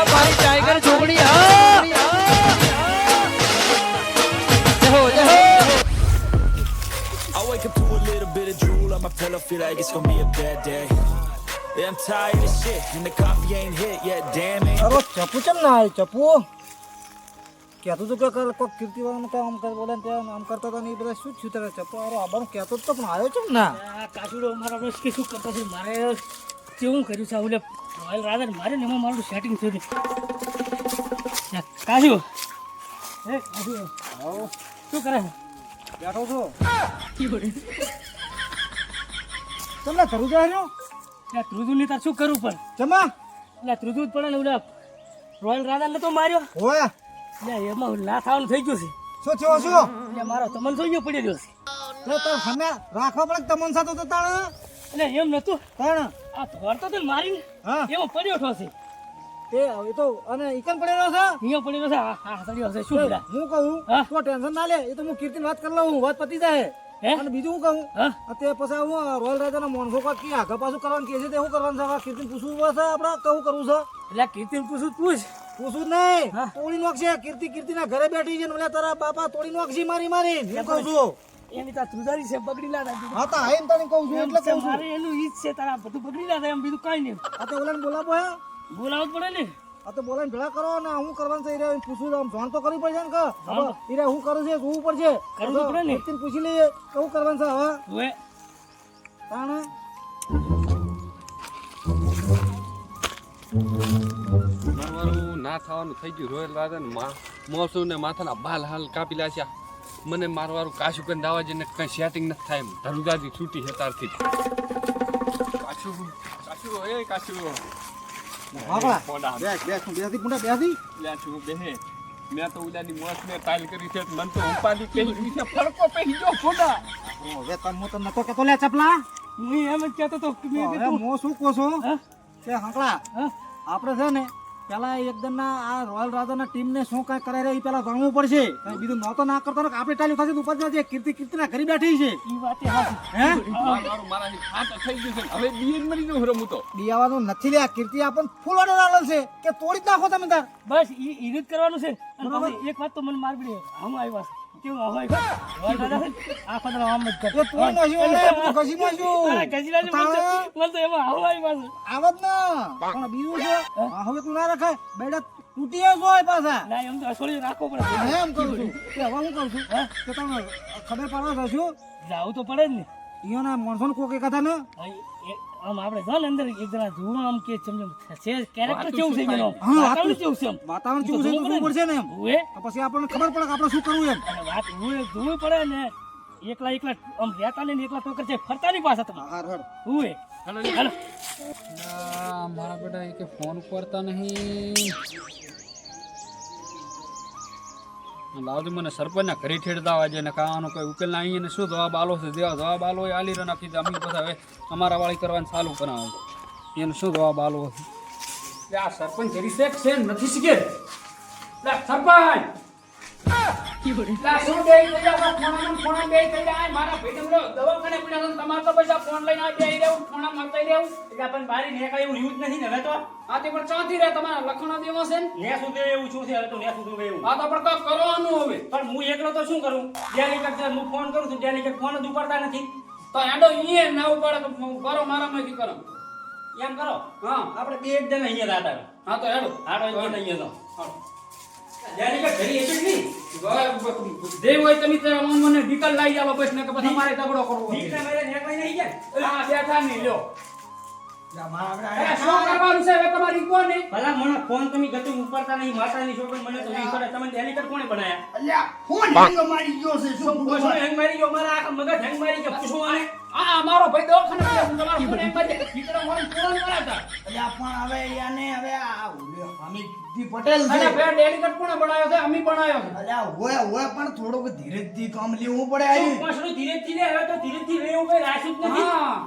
હા મારી ટાઈગર છોકરી હા. જય હો જય હો I wake up to a little bit of drool on my pillow, feel like it's gonna be a bad day. Yeah, I'm tired of shit, and the coffee ain't hit yet, damn it. અરે ચપુ ચમ ના આવ્યો ચપુ કહેતું હતું કે કર કોઈક કીર્તિવાનું કામ કર બોલે ને ત્યાં આમ કરતા હતા ને એ બધા શું થયું તારે ચપુ આરો આબાનું કહેતો જ તો પણ આવ્યો ચમ ના. આ કાચુડો મારા શું કરતો છે? મારે કેવું કર્યું છે ઓલે રોયલ રાધા મારે ને એમાં મારું સેટિંગ થયું છે કાજુ શું કરે બેઠો છો. તમને ધરું જાય એટલે ત્રુજુ ની તાર શું કરવું પણ? ચમા? એટલે ત્રુજુ જ પડે ને ઓલા રોયલ રાધા ને તો માર્યો? હોય. એટલે એમાં ના થવાનું થઈ ગયું છે. શું થયો શું એટલે મારો તમન થઈ ગયો પડી રહ્યો છે. તો તાર સામે રાખવા પડે કે તમન સાથે તો તાણ? એટલે એમ નતું. તાણ? આ ધોરતો તો મારી હા. એમાં પડ્યો થશે એ હવે તો અને ઈકન પડેલો છે? અહીંયા પડ્યો છે. આ સડ્યો છે. શું એ હું કહું તો ટેન્શન ના લે એ તો હું કીર્તિન વાત કરી લઉં વાત પતી જાય. અને બીજું હું કહું હા? પછી હું રોયલ રાજાના મોનસો કા કી આગળ પાછું કરવાનું કે છે તે શું કરવાનું છે? કીર્તિન પૂછવું પડશે આપણે કહું કરવું છે? એટલે કીર્તિન પૂછું પૂછ. પૂછું નહીં. હા. તોડી છે કીર્તિ કીર્તિના ઘરે બેઠી છે ને તારા બાપા તોડી નાખશે મારી મારી. હું કહું છું. એની તાર ત્રુધારી છે બગડી ના થાય હા તા એમ તને કહું છું એટલે કહું છું. મારે એનું ઈ છે તારા બધું બગડી ના થાય એમ બીજું કઈ નહીં. આ તો ઓલાને બોલાવો હે. બોલાવવું પડે ને. આ તો બોલાને ભેળા કરો ને હું કરવાનું છે ઈ પૂછું આમ જાણ તો કરવી પડશે ને કે? હવે હું કરું છે જોવું પડશે. કરવું પડે ને. કીર્તિને પૂછી લઈએ કેવું કરવાનું છે હવે? હવે. તાણે? મારવાનું ના થવાનું થઈ ગયું રોયલ રાજા ને મોસમ ને માથાના બાલ હાલ કાપી લાશ્યા મને મારવારું કાશું કરીને દાવા જઈને કઈ સેટિંગ નથી થાય એમ. ધરુદાદી છૂટી છે તારથી. કાશું કાશું એ કાશું. મેં તો ઉલાની મોસ ને કરી છે મન તો ઉપાધિ પહેરી છે ગયો હવે તમે હું નતો કેતો લે ચપલા. હું એમ જ કહેતો તો મેં હવે હું શું કહું છું? કે હંકલા આપણે છે ને પેલા એકદમ ના આ રોયલ રાજાના ટીમને શું કાંઈ કરાય રહી એ પેલા જાણવું પડશે. બીજું બીજું નહોતો ના કરતો ને આપણે ટાલી થશે ઉપર જશે કીર્તિ કીર્તિના ઘરે બેઠી છે. ઈ વાતે હાચી. હે? મારું મારાથી ફાટ થઈ ગયું હવે બીએ મરી ગયો રમું તો. દિયાવાનું નથી લ્યા. કીર્તિ આપણને ફૂલ ઓર્ડર આવેલ છે. કે તોડી જ નાખો તમે તાર. બસ ઈ ઈ કરવાનું છે. અને એક વાત તો મને માર પડી. હું આવ્યા છે. કેવું આમ આવ્યા રોયલ રાધા છે ને, આખો દાડો આમ જ કરે. એ તોડી નાખ્યું એટલે હું ઘસી નાખ્યું. હા, ગજીરા છે, તો- એમાં આમ આવ્યા આવત ના. પણ બીજું છે હવે તું ના રખાય. બેડા તૂટી જાય પાછા. ના એમ તો રાખવો પડે. એમ કહું છું. કે હવે હું કહું છું? કે તમે ખબર પાડવા જશો જાવું તો પડે જ ને. અહીંયાના ના કોક કથા ને? આમ આપણે જો ને અંદર એક જણા જોવા આમ કે સમજમ છે. કેરેક્ટર કેવું છે એનું? હા, વાતાવરણ કેવું છે વાતાવરણ કેવું છે ખબર પડશે ને એમ. હવે પછી આપણને ખબર પડે કે આપણે શું કરવું એમ. અને વાત હું જોવું પડે ને. એકલા એકલા આમ રહેતા ને એકલા તો કરશે. ફરતા ની પાછા તમે. હા રડ હેલો હેલો. મારા બેટા એ કે ફોન કરતા નહીં. લાવજો મને સરપંચના ઘરે ઠેડતા આવે ને કાવાનો કોઈ ઉકેલ ના અહીંયા શું જવાબ આલો છે? જેવા જવાબ આલો એ આલી નાખી દે. અમે બધા હવે અમારા વાળી કરવાનું ચાલુ કરાવે. એને શું જવાબ આલો છે? આ સરપંચ જરી છે નથી શીખે? સરપંચ! પણ ચોથી રે તમારા લખણો દેવો છે ને? ને સુધી એવું છું છે તો ને સુધી એવું. આ તો પણ કાંઈક કરવાનું હવે. પણ હું એકલો તો શું કરું? ડેલી હું ફોન કરું છું ડેલી ફોન જ ઉપાડતા નથી. તો હેડો ઈએ ના ઉપાડે કરો મારામાંથી કરો? એમ કરો? હા. આપણે બે એક જણા અહીંયા રાતા હા તો હેડો. હાડો એક જણ અહીંયા તો ડેલી ઘરી એક જ નહીં. જે હોય તમે તારા મન ઢીકલ લઈ આવો બસ ને કે પછી મારે ઝઘડો કરવો છે. દીકરા મારે નીકળી નહીં જાય આ બેઠા નહીં લ્યો શું કરવાનું છે? હવે તમારી કોને ભલા મને ફોન તમે ગતું ઉપાડતા નહીં માતાની છોકરી મને તો નહીં કરે તમે ડેલી કર કોણે બનાયા? અલ્યા ફોન હેંગો મારી ગયો છે શું પૂછો હેંગ મારી ગયો? મારા આખા મગજ હેંગ મારી ગયો. પૂછો આને. આ મારો ભાઈ દવાખાને પડ્યો હું તમારો ફોન એમ બાજે દીકરો મને પૂરણ કરાતા અલ્યા પણ હવે યાને હવે આ પટેલ કોણે છે? અમી છે. અલ્યા હોય હોય પણ થોડુંક ધીરેજથી કામ લેવું પડે શું. પાછળ ધીરે ધીરે હવે તો ધીરે ધીરે એવું કઈ જ નથી. હા.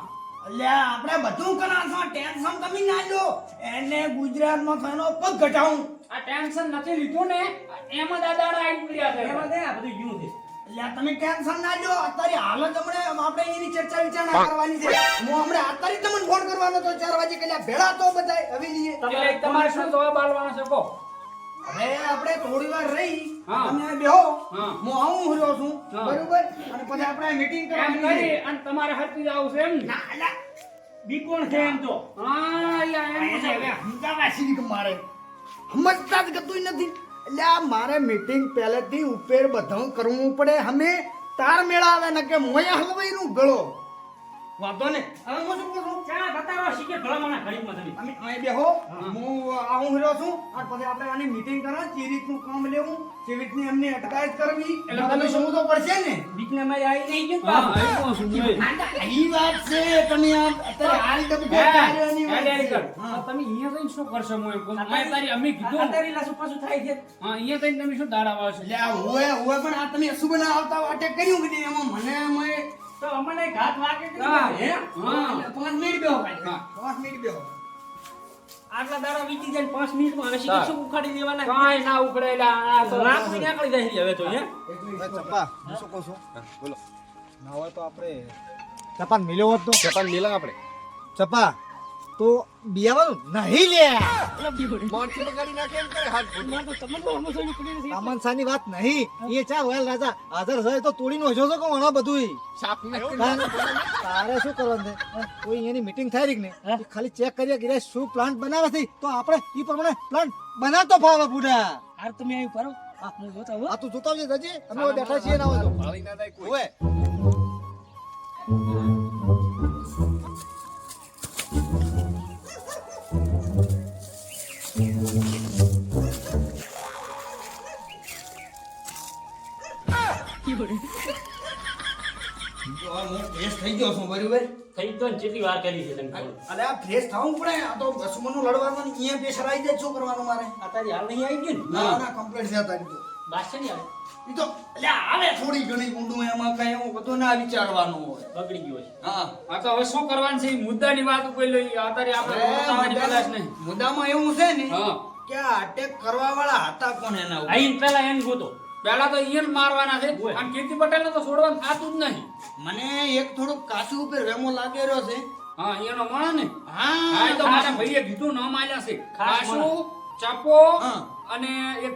અલ્યા આપણે બધું કરાશો ટેન્શન તમે ના લો એને ગુજરાતમાં થવાનો પગ ઘટાવું આ ટેન્શન નથી લીધું ને એમ દાદા આવી પડ્યા છે. એમાં આ બધું યુ છે. એટલે તમે ટેન્શન ના લો અત્યારે હાલ જ હમણે આપણે એની ચર્ચા વિચારણા કરવાની છે. હું હમણે અત્યારે તમને ફોન કરવાનો તો ચાર વાગે કલ્યા ભેળા તો બધાય હવેલીએ. એટલે તમારે શું જવાબ આલવાનો છે કહો. હવે આપણે થોડી વાર રહી. તમે બેહો. હું. આવું રહ્યો છું. બરોબર? અને પછી આપણે મીટિંગ કરવાની છે. અને તમારે હરતી જ છે એમ ને? ના બી કોણ છે એમ તો? હા યા એમ છે. હવે સમજાવવા મારે. સમજતા જ ગતું નથી. એટલે આ મારે મીટિંગ પહેલેથી ઉપેર બધું કરવું પડે. અમે તાર મેળા આવે ને કે મોયા હલવાઈ નું ગળો. વાંધો ને હવે હું શું કહું શીખે ભલામણા તમે અમે અહીં બેહો હું આવું રહ્યો છું અને પછી આપણે આની મીટિંગ કરવા જે રીતનું કામ લેવું જે રીતની એમની અટકાયત કરવી એટલે તમે શું તો પડશે ને બીકને મારી આવી નહીં ગયું હા આવ્યો છું હું. ઈ વાત છે તમે આમ અત્યારે હાલ ડબકો કાઢવાની વાત ડેરી છે. કર. હા. તમે અહીંયા જઈને શું કરશો હું એમ કહું? મેં તારી અમ્મી કીધું અત્યારે લાસુ પાછું થાય છે હા અહીંયા જઈને તમે શું દાડા વાળશો પણ આ તમે અશુભના આવતા વાટે કર્યું કે એમાં મને તો અમને ઘાત વાગે કે હા. હે? હા. એટલે પાંચ મિનિટ બેહો ભાઈ 5 મિનિટ બેહો. આટલા દાડા વીતી જાય 5 મિનિટમાં હવે શીખે શું ઉખાડી દેવાના? કાઈ ના ઉખડેલા આ તો રાતની આકળી જાય હવે તો હે? ચપ્પા. હું શું કહું છું? બોલો. ના હોય તો આપણે ચપ્પા મિલ્યો હોત તો? ચપ્પા મિલા આપણે. ચપ્પા. તો બિયાવાનું નહીં લે. અમન સાની વાત નહીં. એ ચા વેલ રાજા હાજર છે તો તોડીને હજો છો કોણ બધું તારે શું કરવાનું છે? કોઈ એની મીટિંગ થાય રહી કે ને ખાલી ચેક કરીએ કે શું પ્લાન્ટ બનાવે છે? તો આપણે એ પ્રમાણે પ્લાન્ટ બનાવતો ફાવે બુડા હાર તમે અહીં પરો હું. જોતા હું આ તું જોતા આવજે રજી. અમે બેઠા છીએ ના હોય તો ઓવે જો આ હું ફ્રેશ થઈ ગયો છું બરાબર? થઈ તો કેટલી વાર કરી છે તમે અરે આ ફ્રેશ થવું પડે. આ તો દસમાનું લડવાનું અહીંયા પ્રેશર આવી જાય શું કરવાનું મારે? અત્યારે હાલ નહીં આવી ગયું ના? ના કમ્પ્લીટ છે તારી તો. બાસ છે ને આવે તો એટલે આવે થોડી ઘણી ઊંડું એમાં કઈ એવું બધું ના વિચારવાનું હોય. બગડી ગયો છે હા. આ તો હવે શું કરવાનું છે? મુદ્દાની વાત ઉપર લઈ અત્યારે આપણે નહીં. મુદ્દામાં- એવું છે ને કે આ અટેક કરવા વાળા હતા કોણ એના ઉપર? આઈને પેલા એને ગોતો. પેલા તો ઈયન મારવાના છે. અને કીર્તિ પટેલ તો છોડવાનું થતું જ નહીં. મને એક થોડુંક કાચું ઉપર વેમો લાગી રહ્યો છે. હા એનો મળે ને? હા. હા તો મારા ભાઈએ કીધું ન માલ્યા છે. કાસુ ચપો અને એક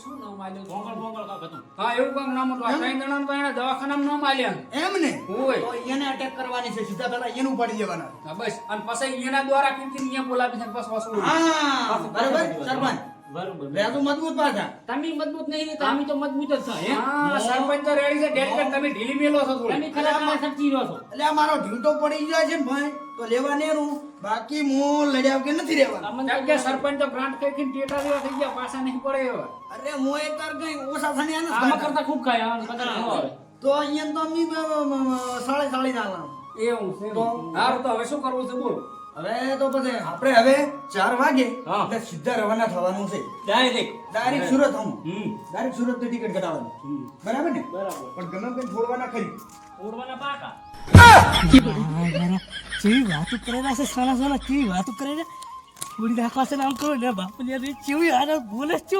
શું નામ માલ્યું હતું? મોંગળ મોંગળ હતું હા એવું કામ નામ હતું આ ત્રણ જણાનું તો એણે દવાખાનામાં ન માલ્યા એમ ને. તો એને અટેક કરવાની છે. સીધા પેલા એનું પડી જવાના બસ. અને પછી એના દ્વારા કીર્તિ બોલાવી છે ને પછી વસૂલ હા બરાબર. સરપંચ. બરોબર વેતું મજબૂત પાછા. તમે મજબૂત નહીં રહેતા તો મજબૂત જ છે હે? સરપંચ તો રેડી છે. ડેલિકેટ તમે ઢીલી મેલો છો થોડી. તમે ખરેખર સમજી રહ્યો છો. એટલે આ મારો ઢીંટો પડી જાય છે ભાઈ તો લેવા નેરું. બાકી હું લડ્યા વગર નથી રહેવાનું. કે સરપંચ તો ગ્રાન્ટ કઈ કઈ ટેટા જેવા થઈ ગયા પાછા નહીં પડે અરે હું એ તાર કઈ ઓછા થયા નથી કરતા ખૂબ ખાય તો અહીંયા તો અમે સાડી સાડી ના એવું છે તો? હારું તો હવે શું કરવું છે બોલ. હવે તો પછી આપણે હવે ચાર વાગે હા. એટલે સીધા રવાના થવાનું છે. ડાયરેક્ટ ડાયરેક્ટ સુરત હું હમ. ડાયરેક્ટ સુરતથી ટિકિટ કઢાવવાની બરાબર ને? બરાબર. પણ ગમે તેમ છોડવાના ખરી. છોડવાના પાકા. કેવી વાતો કરેલા છે સોના સોના કેવી વાતો કરેલા છોડી નાખવા છે ને આમ કરો ને બાપુ ને રે કેવી આને બોલે છે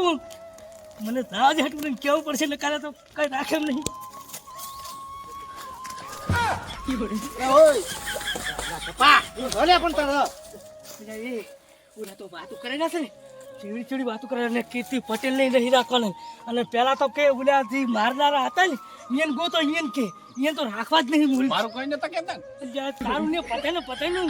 મને તાવ જ હટવું કેવું પડશે ને કાલે તો કઈ રાખે એમ નહીં. પણ એ ઓલા તો વાતો કરેલા છે ને ચીડી ચીડી વાતો કરેલા ને કીર્તિ પટેલ ને નહીં રાખવાના અને પેલા તો કે ઓલા જે મારનારા હતા ને એને ગો તો ઈયન કે ઈયન તો રાખવા જ નહીં મૂળ મારું કોઈ નતા કેતા તારું ને પતે ને પતે ને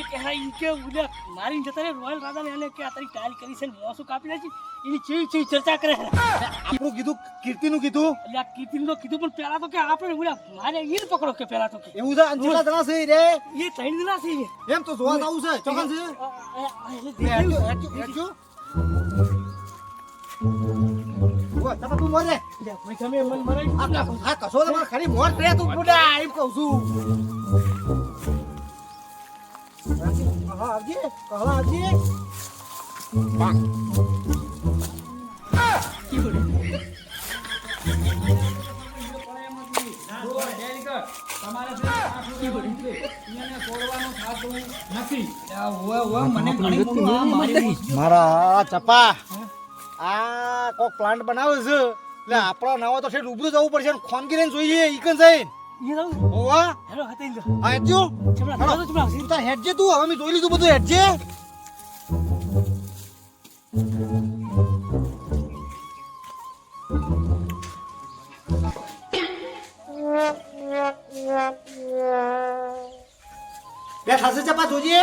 એ કે હા ઈ કે ઉડ્યા મારી જતા રે રોયલ રાજા ને એને કે આ તારી ટાઈલ કરી છે ને મોસું કાપી નાખી? એની ચી ચી ચર્ચા કરે આપણું કીધું કીર્તિનું કીધું? એટલે કીર્તિનું તો કીધું પણ પેલા તો કે આપણે ઉડ્યા. મારે ઈ પકડો કે પેલા તો કે. એવું છે અંજલા કેટલા છે રે. એ ત્રણ દિના છે. એમ તો જોવા આવું છે ચોકન છે? તું મોરે. તમે મને મરાઈ આ કશો- આ કશો મોર પડ્યા તું બુડા, એમ કહું છું. આવજે, કહા આવજે. મારા ચપા આ કોક પ્લાન્ટ બનાવે છે એટલે આપણો નવો તો છે રૂબરૂ જવું પડશે અને ખોનગી રહીને જોઈએ ઈકન જઈને. એ રહું ઓવા હેલો હતા ઇન્દ્ર હા હેડજો. ચમડા ચમડા ચમડા હેડજે તું હવે મેં જોઈ લીધું બધું હેડજે. બે થશે ચપા જોજે.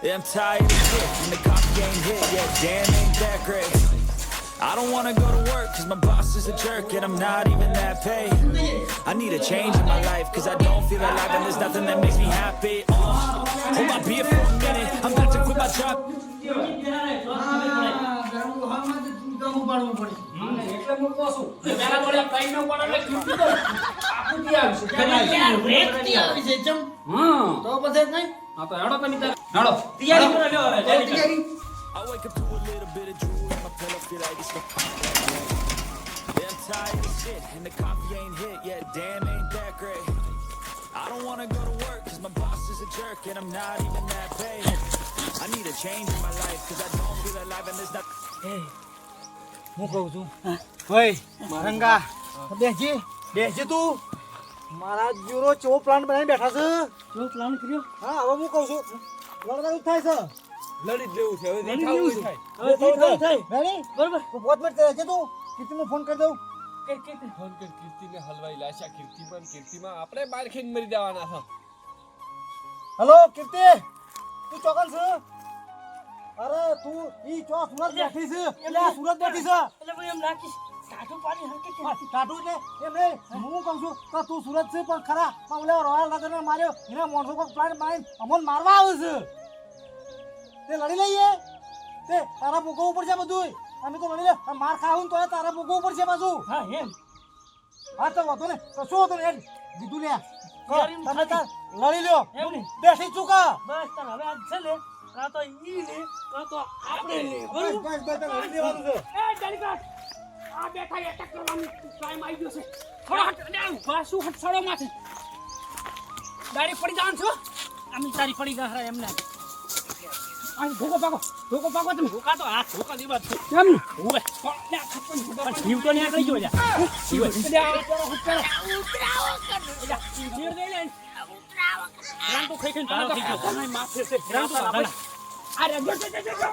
Yeah, I'm tired of shit, and the coffee ain't hit yet, damn, ain't that great. I don't wanna go to work, cause my boss is a jerk, and I'm not even that paid. I need a change in my life, cause I don't feel alive, and there's nothing that makes me happy. Uh, hold my beer for a minute, I'm about to quit my job. એટલે હું કહું છું પેલા જોડે કઈ ન પડે એટલે કીધું તો આપું ત્યાં આવશે હા તો પછી નહીં હા તો હેડો તમે તાર હેડો તૈયારી કરો લ્યો હવે જલ્દી કરો. તૈયારી I wake up to a little bit of drool on my pillow, feel like it's gonna Yeah, I'm tired of shit, and the coffee ain't hit yet, damn, ain't that great. I don't wanna go to work, cause my boss is a jerk, and I'm not even that paid. I need a change in my life, cause I don't feel alive, and there's nothing. હું કહું છું? ભાઈ મારંગા બેસી બેસી તું. મારા zero ચો plan બનાવી બેઠા છે? ચો પ્લાન કર્યો? હા હવે હું કહું છું. લડવાનું થાય છે? લડી જ લેવું છે. હવે લડી છે. થાય. હવે જે થાય. થાય. રેડી બરાબર. તું મત કરે છે તું. કીર્તિને ફોન કરી દઉં. કઈ. ફોન કર કીર્તિને હલવાઈ લાશા કીર્તિ પણ કીર્તિમાં આપણે બાર મરી જવાના છે. હેલો કીર્તિ. તું ચોકન છે? અરે તું ઈ ચો સુરત બેઠી છે? એટલે આ સુરત બેઠી છે. એટલે હું એમ કે એટલે એમ નહીં હું કહું છું કે તું સુરત છે પણ ખરા પણ ઓલા રોયલ નગરને માર્યો એના માણસો પર પ્લાન મારી અમને મારવા આવે છે. તે લડી લઈએ? તે તારા ભોગવવું પડશે બધું અમે તો લડી લે માર ખાવું તો તારા ભોગવવું પડશે પાછું. હા એમ. હા તો વાંધો ને કશું વાંધો નહીં કીધું લે. તમે તાર. લડી લ્યો. બેસી ચૂકા. બસ તાર હવે આજ છે ને કાં તો ઈ લે કાં તો આપણે લે બસ બસ બસ લડી લેવાનું છે. એ જાનીકાસ આ બેઠા એટેક કરવાની ટાઈમ આવી ગયો છે. થોડા હટ અને આ વાસુ હટ સડો માંથી દાડી પડી જવાનું છો આમ તારી પડી ગયા એમને આ ધોકો પાકો ધોકો પાકો તમે. ધોકા તો આ ધોકા દેવા છે. કેમ ઓવે લે જીવ તો ન્યા ગઈ ગયો જા જીવ લે આ ઉપર ઉપર ઉતરાવો જીવ દે લે રામ તો ખાઈ ખાઈને ભાવ થઈ ગયો. તમે માથે છે. રામ તો ભાઈ આ રે જો જો જો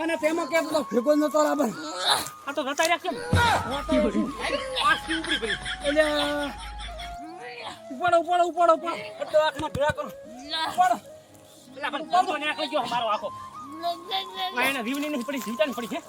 અને તેમાં કેમ તો ભેગો નતો રાબર. આ તો જતા રહ્યા કેમ? ઉપડી પડી. એટલે ઉપાડો ઉપાડો ઉપાડો ઉપાડો. એટલે આંખમાં ભેળા કરો. ઉપાડો. એટલે પણ બંધો ને આખો. ગયો મારો આખો એને રીવની નહીં પડી જીવતા નહીં પડી છે.